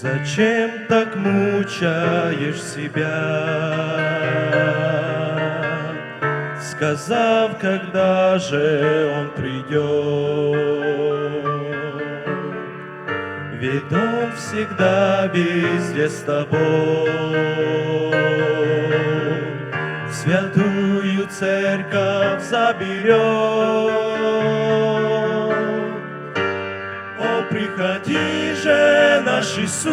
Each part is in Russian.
Зачем так мучаешь себя, Сказав, когда же он придет? Ведь он всегда везде с тобой, В святую церковь заберет. Приходи же, наш Иисус,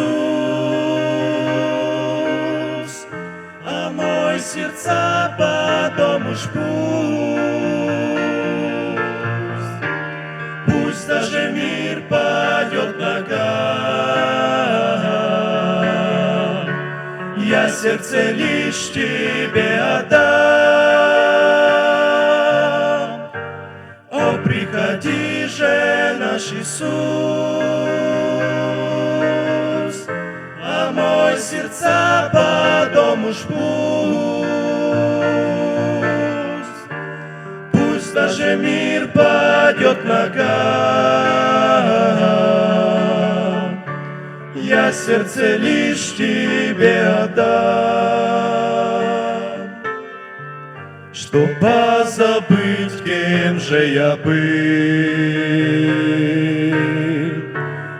Омой сердца потом уж пусть, Пусть даже мир падет ногам, Я сердце лишь тебе отдам. Приходи же, наш Иисус, Омой сердца потом уж пусть, Пусть даже мир падет ногам, Я сердце лишь тебе отдам. Что позабыть, кем же я был,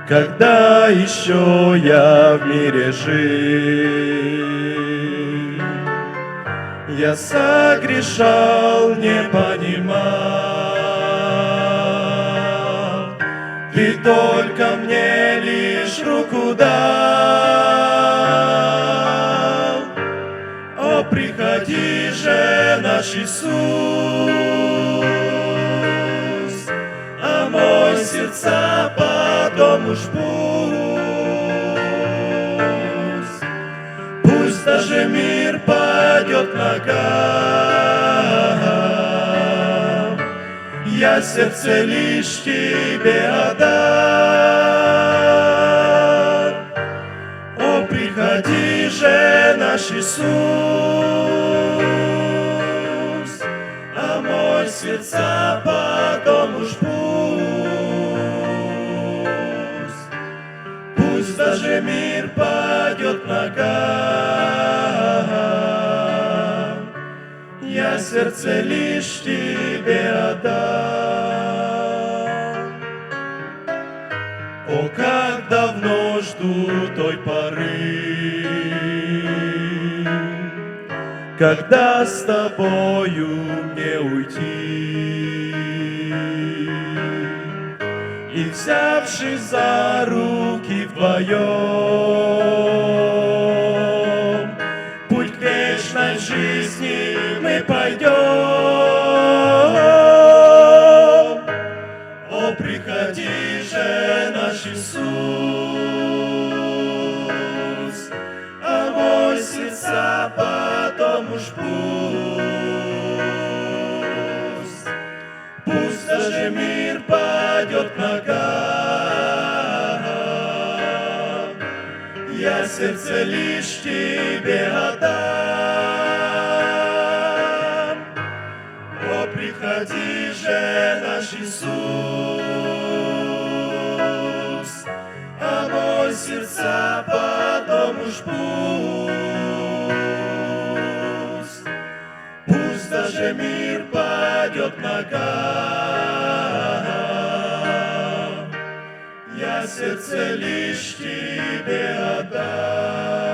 Когда еще я в мире жил. Я согрешал, не понимал, Ты только мне лишь руку дал. Иисус, Омой сердца потом уж пусть, Пусть даже мир падет ногам, Я сердце лишь тебе отдам. О, приходи же, наш Иисус, Омой сердца потом уж пусть, Пусть даже мир падет ногам, Я сердце лишь тебе отдам. О, как давно жду той поры, Когда с тобою мне уйти. И взявшись за руки вдвоем, Путь к вечной жизни мы пойдем. О, приходи же, наш Иисус, Омой сердца потом уж пусть, Пусть даже мир падет ногам, Я сердце лишь тебе отдам. О, приходи же, наш Иисус, Даже мир падет ногам, Я сердце лишь тебе отдам.